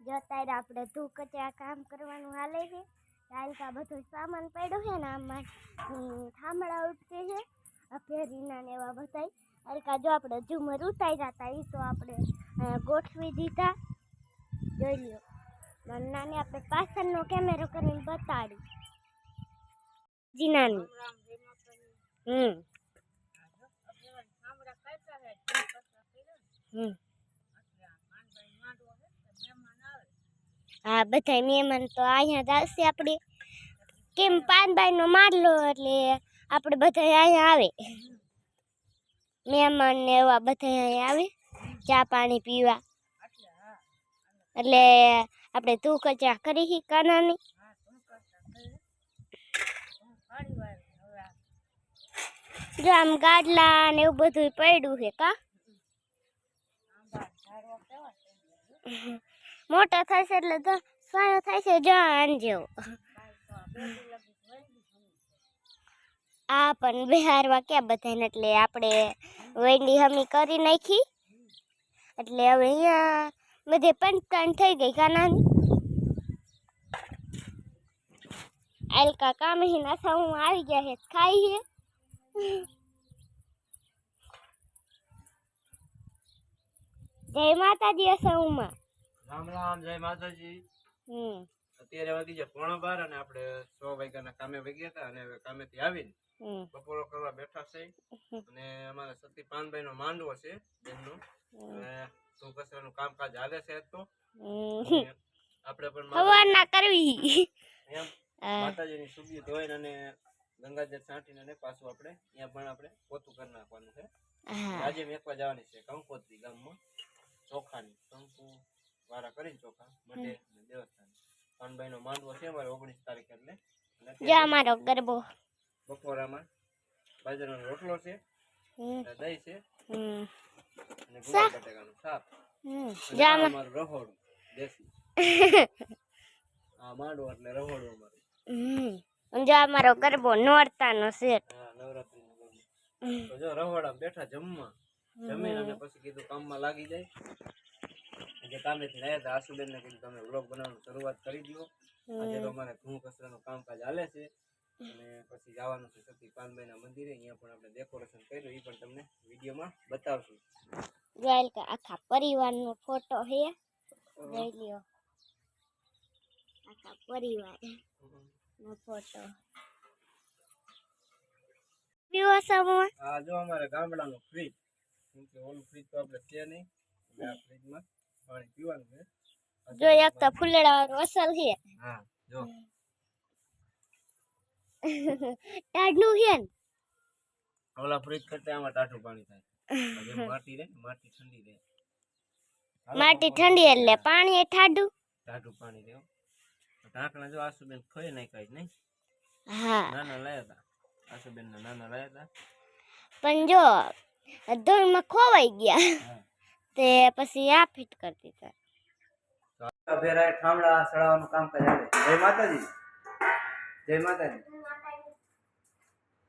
જો અત્યારે આપણે ધૂ કચરા કામ કરવાનું હાલે છે હાલકા બધો સામાન પડ્યો છે ને આમાં હમ, થાંભળા ઉઠકે છે આ ફેરીના ને એવા બધાય. હાલકા જો આપણે ઝુમર ઉતાર્યા હતા એ તો આપણે અહીંયા ગોઠવી દીધા. જોઈ લ્યો. નાની આપણે પાછળનો કેમેરો કરીને બતાડી જીનાની. હમ. હમ. હા બધા મહેમાન તો અહીંયા જ આવશે આપણે કેમ પાનભાઈનો મારલો એટલે આપણે બધા અહીંયા આવે. મહેમાન ને એવા બધા અહીંયા આવે, ચા પાણી પીવા. એટલે આપણે તું કચરા કરી કાનાની. જો આમ ગાડલા ને એવું બધું પડ્યું છે કા? મોટો થાય છે એટલે તો સારો થાય છે જાન જેવો. આ પણ બિહારવા ક્યાં બધાને એટલે આપણે વેંડી હમી કરી નાખી. એટલે હવે અહીંયા બધે પંચકાન થઈ ગઈ કાનાની. આલકા કામ હી ના હું આવી ગયા છે, ખાઈ છે. જય માતાજી અસૌમાં રામ રામ જય માતાજી. હમ. અત્યારે વાગી છે પોણો બાર અને આપણે સો વાગ્યાના કામે વાગ્યા હતા અને કામેથી આવીને બપોરો કરવા બેઠા છે. અને અમારા સતી પાનભાઈ નો માંડવો છે બેનનો. શું કચરાનું કામકાજ આવે છે તો. આપણે પણ માતા- ના કરવી. એમ. માતાજીની સુબી ધોઈને અને ગંગાજળ છાંટીને ને પાછું આપણે ત્યાં પણ આપણે પોતું કરી નાખવાનું છે. આજે મેકવા જવાની છે કંકોત્રી ગામમાં ચોખાની. કંકુ વાળા કરીને ચોખા અને દેવસ્થાન. પાનભાઈ નો માંડવો છે અમારે ઓગણીસ તારીખે એટલે. જો અમારો ગરબો. બપોરામાં બાજરાનો રોટલો છે દહીં છે હમ. અને ગુલાબ બટાકાનું શાક. જો અમારું રહોડું દેશી. આ માંડવો એટલે રહોડું અમારું. હમ. જો અમારો ગરબો નોરતાનો સેટ હા નવરાત્રીનું ગરબું. જો રહોડા બેઠા જમવા. જમીને અને પછી કીધું કામમાં લાગી જાય. જે કામેથી આવ્યા હતા આશુબેનને કીધું તમે વ્લોગ બનાવવાનું શરૂઆત કરી દો આજે તો અમારે ઘઉં કચરાનું કામકાજ હાલે છે. અને પછી જવાનું છે સતી પાનભાઈના મંદિરે. અહીંયા પણ આપણે ડેકોરેશન કર્યું. એ પણ તમને વિડીયોમાં બતાવશું. જોયેલ કે આખા પરિવારનો ફોટો છે જોઈ લ્યો. આખા પરિવાર નો ફોટો પીવો જો અમારે ગામડાનું ફ્રીજ કેમ કે ઓલું ફ્રીજ તો આપણે છે નહીં. આ ફ્રીજમાં પાણી પીવાનું છે. જો એક તો ફૂલડા વાળું અસલ છે. હા જો. ટાઢનું છે ને? ઓલા ફ્રીજ કરતા આમાં ટાઢું પાણી થાય. માટી રે માટી ઠંડી રહે માટી ઠંડી એટલે પાણી એ ઠાડું ઠાડું પાણી રહે હો. ઢાંકણા જો આશુબેન ખોઈ નાખ્યા કઈ નહીં? હા. નાના લાયા હતા આશુબેનના નાના લાયા હતા પણ જો ધૂળમાં ખોવાઈ ગયા. તે પછી આ ફિટ કરી દીધા ભેરાય ઠામડા સડાવવાનું કામ કરે જય માતાજી. જય માતાજી.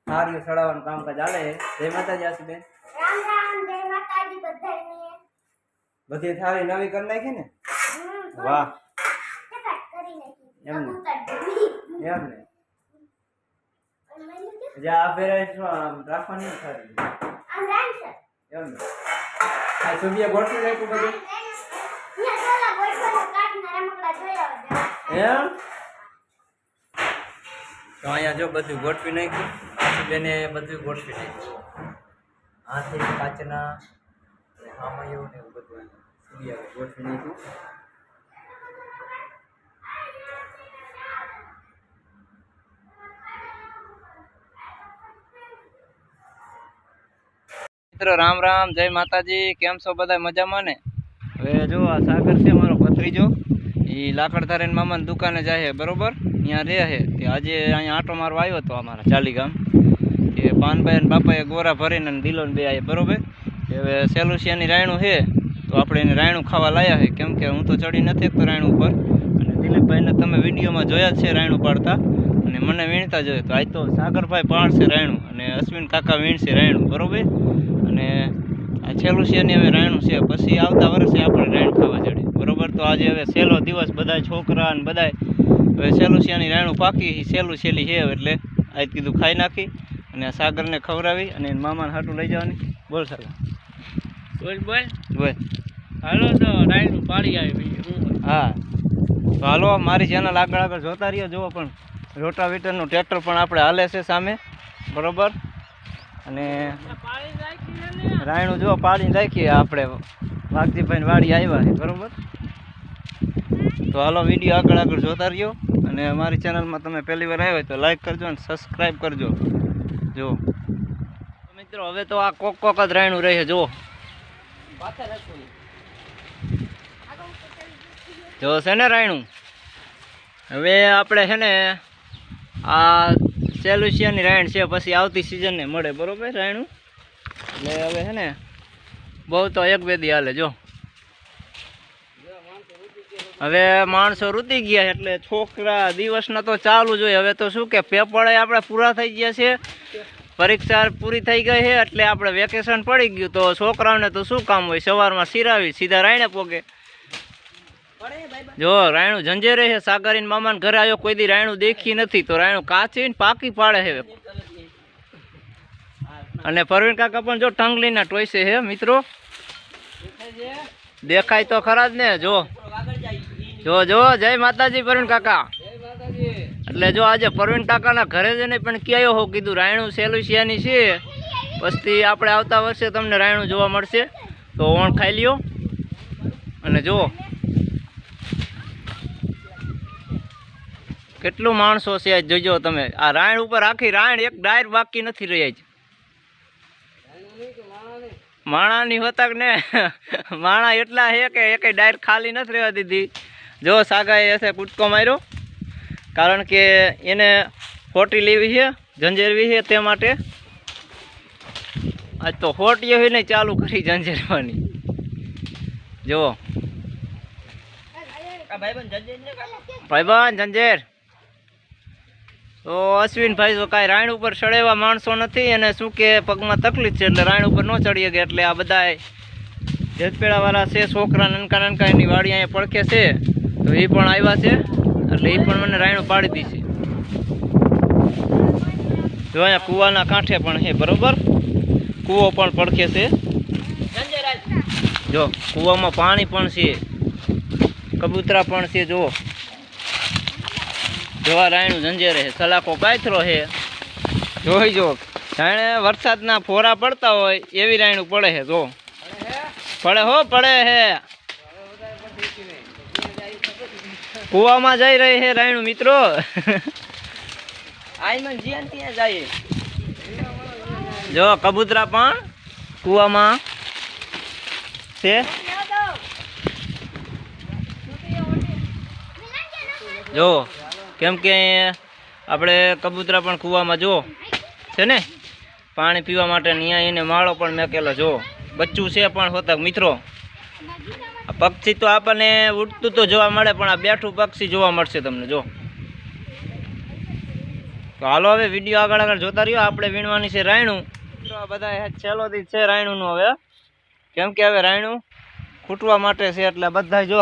થાળીઓ સડાવવાનું કામકાજ હાલે જય માતાજી આશુબેન. રામ રામ જય માતાજી બધાને બધી થાળી નવી કરી નાખી ને? વાહ. એમ ને. એમ ને. જે આ આમ રાખવાની થાળી. આમ રામ સર એમ ને. આ સુબિયા ગોઠવી નાખ્યું બધું? એમ? તો અહીંયા જો બધું ગોઠવી નાખ્યું. બેને બધું ગોઠવી નાખ્યું. હાથી કાચના આમાં એવું ને એવું બધું ગોઠવી નાખ્યું. મિત્રો, રામ રામ, જય માતાજી, કેમ છો બધા મજામાં ને? હવે જો આ સાગર છે, મારો ભત્રીજો. એ લાકડધારીને મામાની દુકાને જાય બરોબર? અહીંયા રહે છે. તે આજે અહીંયા આંટો મારવા આવ્યો હતો અમારા ચાલી ગામ કે પાનભાઈ અને બાપાએ ગોરા ભરીને દિલોન બે આવ્યા બરોબર? હવે સેલુસિયાની રાયણું છે, તો આપણે એને રાયણું ખાવા લાયા છે. કેમ કે હું તો ચડી નથી તો રાયણું ઉપર. અને દિલીપભાઈને તમે વિડીયોમાં જોયા છે રાયણું પાડતા. અને મને વીણતા જોયું તો આજ તો સાગરભાઈ પાડશે રાયણું અને અશ્વિન કાકા વીણશે રાયણું, બરોબર? છેલ્લું છે ને હવે રાયણું છે. પછી આવતા વર્ષે આપણે રાયણ ખાવા જડે. બરોબર? તો આજે હવે છેલ્લો દિવસ બધા છોકરા ને બધાય. હવે છેલ્લું શિયાની રાયણું પાકી છેલ્લું છેલ્લી છે એટલે આજ કીધું ખાઈ નાખી અને સાગરને ખવડાવી અને એના મામાને હાટું લઈ જવાની. બોલ સાગર. બોલ બોલ. બોલ. હાલો તો રાયણું પાડી આવી. હા તો હાલો મારી ચેનલ આગળ આગળ જોતા રહ્યો. જુઓ પણ રોટાવેટરનું ટ્રેક્ટર પણ આપણે હાલે છે સામે. બરોબર? અને રાયણું જો પાડીને રાખીએ આપણે. વાઘજીભાઈ વાડી આવ્યા બરોબર? તો હાલો વીડિયો આગળ આગળ જોતા રહ્યો અને અમારી ચેનલમાં તમે પહેલી વાર આવ્યા તો લાઈક કરજો અને સબસ્ક્રાઈબ કરજો. જો. મિત્રો, હવે તો આ કોક કોક જ રાયણું રહે જો જો છે ને રાયણું? હવે આપણે છે ને આ સેલુસિયાની રાયણ છે, પછી આવતી સિઝનને મળે, બરોબર? રાયણું? એટલે હવે છે ને, બહુ તો એક બે દી હાલે, જો. હવે માણસો રૂતી ગયા એટલે છોકરા દિવસના તો ચાલુ જ હોય. હવે તો શું કે પેપર આપણે પૂરા થઈ ગયા છે. પરીક્ષા પૂરી થઈ ગઈ છે, એટલે આપણે વેકેશન પડી ગયું. તો છોકરાઓને તો શું કામ હોય? સવારમાં સિરાવી સીધા રાયણે પોગે. જો, રાયણું જંજેરે છે, સાગરીન મામાને ઘરે આવ્યો, કોઈ દી રાયણું દેખી નથી, તો રાયણું કાચીને પાકી પાડે છે. અને પરવીન કાકા પણ જો ટંગલીના ટોયસે છે, મિત્રો. દેખાય તો ખરા જ ને, જો. જો જો, જય માતાજી પરવીન કાકા. એટલે જો આજે પરવીન કાકાના ઘરે જઈને પણ ક્યાંય હો, કીધું રાયણું સેલુસિયાની છે? પછી આપણે આવતા વર્ષે તમને રાયણું જોવા મળશે. તો ઓણ ખાઈ લ્યો. અને જુઓ કેટલું માણસો છે આજ જોજો તમે. આ રાયણ ઉપર આખી રાયણ એક ડાયર બાકી નથી રહી આજ. માણાની હોતા ને? માણા એટલા છે કે એક ડાયર ખાલી નથી રહેવા દીધી. જો સાગાએ હશે કૂદકો માર્યો. કારણ કે એને ખોટી લેવી છે ઝંઝેરવી છે તે માટે. આજ તો ખોટી હોય ને ચાલુ કરી ઝંઝેરવાની. જુઓ. ભાઈબંધ ઝંઝેર. તો અશ્વિનભાઈ તો કાંઈ રાયણ ઉપર ચડેવા માણસો નથી અને શું કે પગમાં તકલીફ છે એટલે રાયણ ઉપર ન ચડીએ શકે એટલે આ બધા જેતપેડાવાળા છે, છોકરા નનકા નનકા એની વાડી અહીંયા પડખે છે. તો એ પણ આવ્યા છે એટલે એ પણ મને રાયણું પાડી દીધી જો અહીંયા કૂવાના કાંઠે પણ છે, બરોબર? કૂવો પણ પડખે છે. જો, કૂવામાં પાણી પણ છે. કબૂતરા પણ છે, જુઓ. જોવા રાયણું ઝંઝેરે છે સલાખો કાયથરો છે. જોઈ જો જાણે વરસાદના ફોરા પડતા હોય એવી રાયણું પડે છે જો. પડે હો પડે હે. કુવામાં જઈ રહી છે રાયણું મિત્રો. આઈમન જ્યાં ત્યાં જઈએ જો કબૂતરા પણ કુવામાં છે. જો કેમ કે આપણે કબૂતરા પણ કૂવામાં જો છે ને? પાણી પીવા માટે અહીંયા એને માળો પણ મેકેલો જો બચ્ચું છે પણ હોતા મિત્રો. પક્ષી તો આપણને ઉડતું તો જોવા મળે, પણ આ બેઠું પક્ષી જોવા મળશે તમને જો તો હાલો હવે વીડિયો આગળ આગળ જોતા રહ્યો. આપણે વીણવાની છે રાયણું. આ બધા છેલ્લોથી છે રાયણુંનું હવે. કેમ કે હવે રાયણું ખૂટવા માટે છે, એટલે બધા જો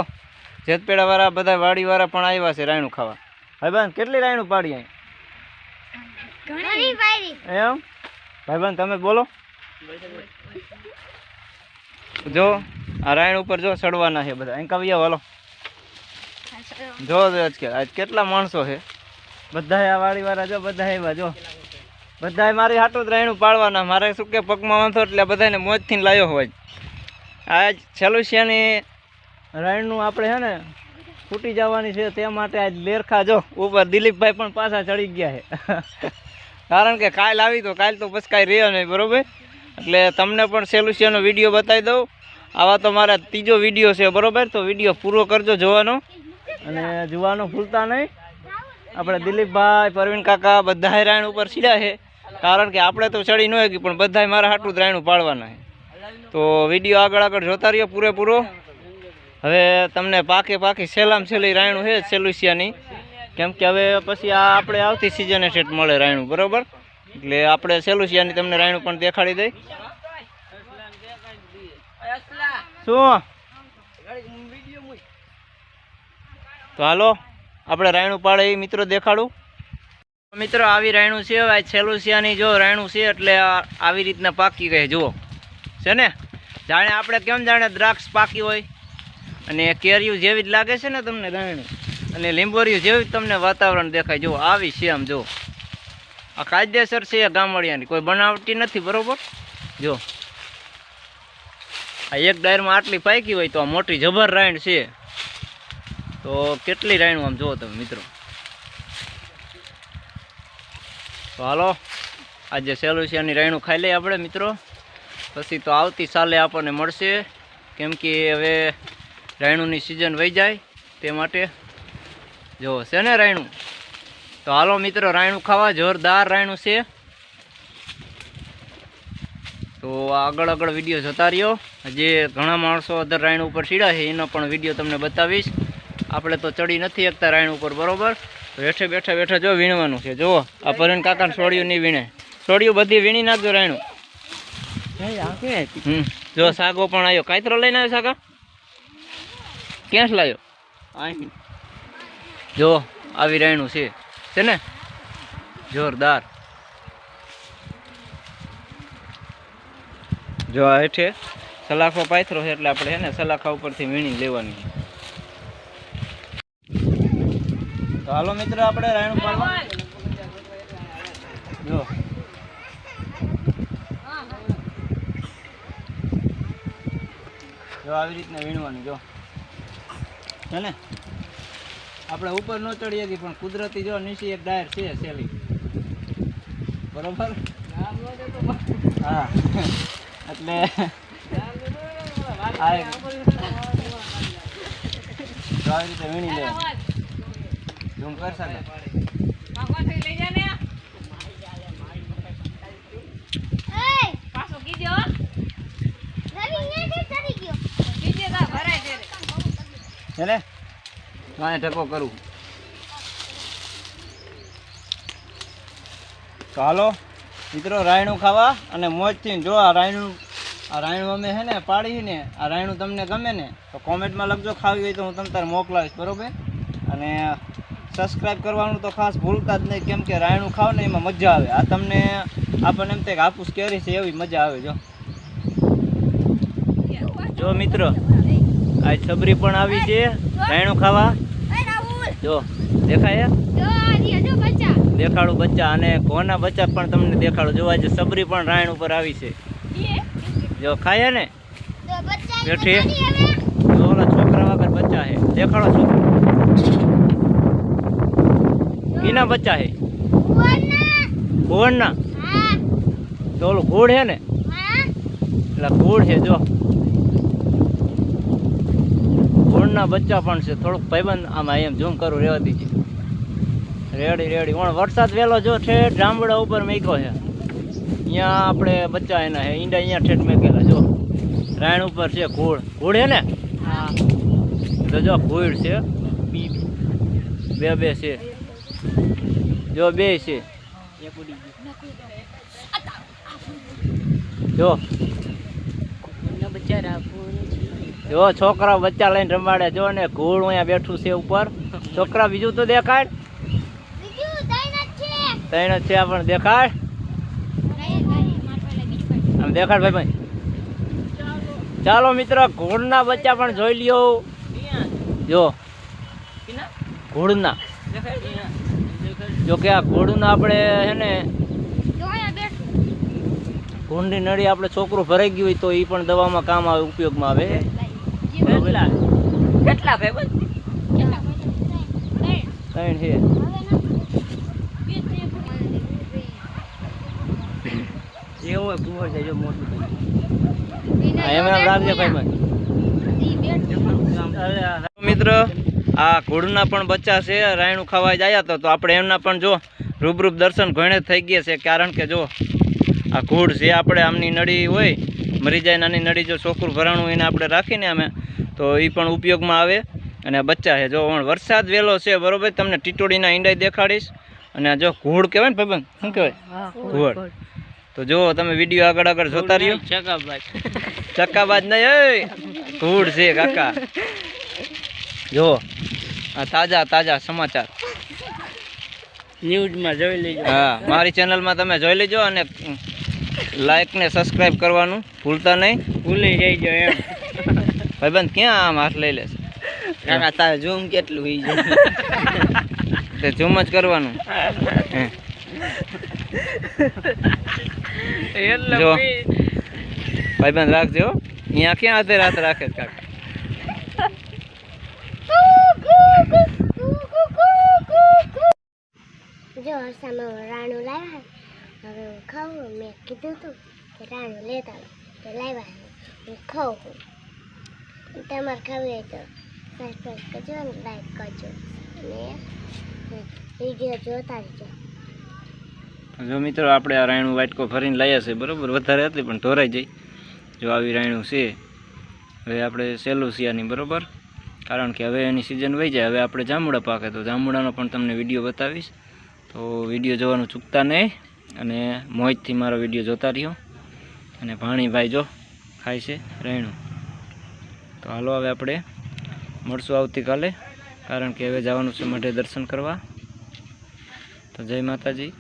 જેતપેડાવાળા બધા વાડીવાળા પણ આવ્યા છે રાયણું ખાવા. ભાઈબંધ કેટલી રાયણું પાડી એમ? ભાઈબંધ તમે બોલો. જો આ રાયણ ઉપર જો ચડવાના છે બધા. અહીં કવિયા વાલો જો આજ કેટલા માણસો છે. બધા આ વાડીવાળા જો બધા એવા જો. બધા મારી હાટું જ રાયણું પાડવાના મારે શું કે પગમાં વાંધો એટલે બધાને મોજથી લાવ્યો હોય. આજ છેલુસિયાની રાયણનું આપણે છે ને ફૂટી જવાની છે તે માટે આજ લેરખા જો ઉપર દિલીપભાઈ પણ પાછા ચડી ગયા છે. કારણ કે કાલ આવી તો કાલ તો પછી કાંઈ રહ્યો નહીં, બરોબર? એટલે તમને પણ સેલુસિયાનો વીડિયો બતાવી દઉં. આવા તો મારા ત્રીજો વીડિયો છે, બરોબર? તો વીડિયો પૂરો કરજો જોવાનો. અને જોવાનું ભૂલતા નહીં. આપણે દિલીપભાઈ, પરવીન કાકા બધા રાયણ ઉપર સીડ્યા છે. કારણ કે આપણે તો ચડી ન પણ બધાય મારા હાટું જ રાયણું પાડવાના છે. તો વીડિયો આગળ આગળ જોતા રહ્યો પૂરેપૂરો. હવે તમને પાકે પાકી સેલામ છેલ્લી રાયણું છે સેલુસિયાની. કેમ કે હવે પછી આ આપણે આવતી સિઝને સેટ મળે રાયણું, બરાબર? એટલે આપણે સેલુસિયાની તમને રાયણું પણ દેખાડી દઈ. શું? તો હાલો, આપણે રાયણું પાડે એ મિત્રો દેખાડું. મિત્રો, આવી રાયણું છે હવે સેલુસિયાની જો રાયણું છે એટલે આવી રીતના પાકી ગઈ જુઓ. છે ને? જાણે આપણે કેમ જાણે દ્રાક્ષ પાકી હોય? અને કેરીયું જેવી જ લાગે છે ને તમને દાણી અને લીંબોરિયું જેવી જ તમને વાતાવરણ દેખાય. જુઓ, આવી છે આમ જો આ કાયદેસર છે ગામડિયાની. કોઈ બનાવટી નથી, બરોબર? જો આ એક ડાયરમાં આટલી પાકી હોય તો આ મોટી જબર રાયણ છે. તો કેટલી રાયણું આમ જુઓ તમે, મિત્રો? તો હાલો આજે સેલુસિયાની રાયણું ખાઈ લઈએ આપણે, મિત્રો. પછી તો આવતી સાલે આપણને મળશે. કેમ કે હવે રાયણુંની સિઝન વહી જાય તે માટે જો છે ને રાયણું? તો હાલો મિત્રો રાયણું ખાવા જોરદાર રાયણું છે. તો આગળ આગળ વીડિયો જોતા રહ્યો. જે ઘણા માણસો અધર રાયણ ઉપર ચીડ્યા છે એનો પણ વીડિયો તમને બતાવીશ. આપણે તો ચડી નથી શકતા રાયણ ઉપર બરોબર? બેઠે બેઠા બેઠા જો વીણવાનું છે. જુઓ આ પરેન કાકાને સોડિયું નહીં વીણે. સોડિયું બધી વીણી નાખજો રાયણું. જો સાગો પણ આવ્યો કાયતરો લઈને આવ્યો સાગા? ક્યાં લાવ્યો જો આવી રહેણું છે. છે ને? જોરદાર. જો આ હેઠે સલાખો પાથરો છે એટલે આપણે એને સલાખા ઉપરથી વીણી લેવાની તો હાલો મિત્ર આપણે રાયણું પાડવા જો. જો આવી રીતના વીણવાની જો. છે આપણે ઉપર ન ચડીએ છીએ, પણ કુદરતી જો નીચે એક ડાયર છે સેલી. બરોબર? હા. એટલે આવી રીતે વીણી લે. ઝૂમ કર શકે એય, રવિ અહીંયાથી ચડી ગયો ને? કાંઈ ઠકો કરું. તો હાલો, મિત્રો, રાયણું ખાવા અને મોજથી જો આ રાયણું આ રાયણું અમે છે ને પાડી ને, આ રાયણું તમને ગમે ને, તો કોમેન્ટમાં લખજો ખાવી હોય તો હું તમને તારે મોકલાવીશ, બરોબર? અને સબસ્ક્રાઈબ કરવાનું તો ખાસ ભૂલતા જ નહીં, કેમ કે રાયણું ખાવ ને એમાં મજા આવે. આ તમને આપણને એમ થાય કે કેરી છે એવી મજા આવે, જો. જો, મિત્રો આ છબરી પણ આવી છે. રાયણું ખાવા? જો દેખાય હે? જો જો દેખાડું બચ્ચા અને ઘોના બચ્ચા પણ તમને દેખાડું. જોવા આજે સબરી પણ રાયણ ઉપર આવી છે. જો ખાય ને? બેઠી. જો ઓલા છોકરા વગર બચ્ચા છે દેખાડો છોકરા. કીના બચ્ચા હા? તો ઓલું ઘોડ છે ને? હા. એટલે ઘોડ છે જો. ઘોડના બચ્ચા પણ છે. થોડુંક ભાઈબંધ આમાં એમ ઝૂમ કરું રેવા દીજે રેડી રેડી. પણ વરસાદ વહેલો જો ઠેઠ જાંબુડા ઉપર મેક્યો છે. અહીંયા આપણે બચ્ચા એના છે ઈંડા અહીંયા ઠેઠ મેકેલા જો. રાયણ ઉપર છે ઘોડ ઘોડ છે ને? તો જો ઘોડ છે. બે બે છે. જો બે છે. જો. જો છોકરા બચ્ચા લઈને રમાડે જો ને ઘોડ અહીંયા બેઠું છે ઉપર. છોકરા બીજું તો દેખાડ ત્રણ જ છે. આ પણ દેખાડ આમ દેખાડ ભાઈ. ભાઈ ચાલો મિત્ર ઘોડના બચ્ચા પણ જોઈ લ્યો. જો. ઘોડના જો કે આ ઘોડના આપણે છે ને ઘોડની નળી આપણે છોકરું ભરાઈ ગયું હોય તો એ પણ દવામાં કામ આવે ઉપયોગમાં આવે. કેટલા? ત્રણ છે. એવું કુંવર છે જો મોટું હા, એમ એમ રાખજે ભાઈ ભાઈ મિત્ર આ ઘોડના પણ બચ્ચા છે રાયણું ખાવા જાય તો આપણે એમના પણ જો રૂબરૂપ દર્શન ઘણે થઈ ગયા છે કારણ કે જો આ ઘોડ જે આપણે આમની નળી હોય મરી જાય નાની નળી જો છોકરું ભરાણું એને આપણે રાખીને અમે તો એ પણ ઉપયોગમાં આવે. અને આ બચ્ચા છે જો વરસાદ વહેલો છે બરોબર તમને ટીટોડીના ઈંડા દેખાડીશ. અને જો ઘોડ કહેવાય ને ભાઈબંધ શું કહેવાય? ઘોડ તો જો તમે વીડિયો આગળ આગળ જોતા રહ્યો. ચક્કાબાજ નહીં એ ધૂળ છે કાકા. જો આ તાજા તાજા સમાચાર. ન્યૂઝમાં જોઈ લેજો. હા મારી ચેનલમાં તમે જોઈ લેજો અને લાઈક ને સબસ્ક્રાઈબ કરવાનું ભૂલતા નહીં. ભૂલી જઈજો એમ. ભાઈબંધ ક્યાં આમ હાથ લઈ લેશે કાકા તારે ઝૂમ કેટલું ઈ છે? તે ઝૂમ જ કરવાનું. જો. ભાઈબંધ રાખજો. અહીંયા ક્યાં હાથે રાત રાખે છે કાકા? જો સામે રાણું લાવ્યા હવે હું ખાઉં મેં કીધું તું કે રાણું લેતા આવો. તો લાવ્યા હું ખાઉં. તમારે ખાવી સબસ્ક્રાઈબ કરજો અને લાઈક કરજો અને વીડિયો જોતા રહેજો જો મિત્રો, આપણે આ રાયણું વાટકો ફરીને લાવ્યા છે, બરાબર? વધારે હતી, પણ ઢોરાઈ જઈ. જો આવી રાયણું છે. હવે આપણે સહેલું શિયાની બરોબર? કારણ કે હવે એની સિઝન વહી જાય. હવે આપણે જામુડા પાકે. તો જામુડાનો પણ તમને વીડિયો બતાવીશ. તો વીડિયો જોવાનું ચૂકતા નહીં. અને મોજથી મારો વીડિયો જોતા રહ્યો. અને ભાણીભાઈ જો ખાય છે રાયણું. તો હાલો હવે આપણે મળશું આવતીકાલે, કારણ કે હવે જવાનું છે માટે દર્શન કરવા. તો જય માતાજી.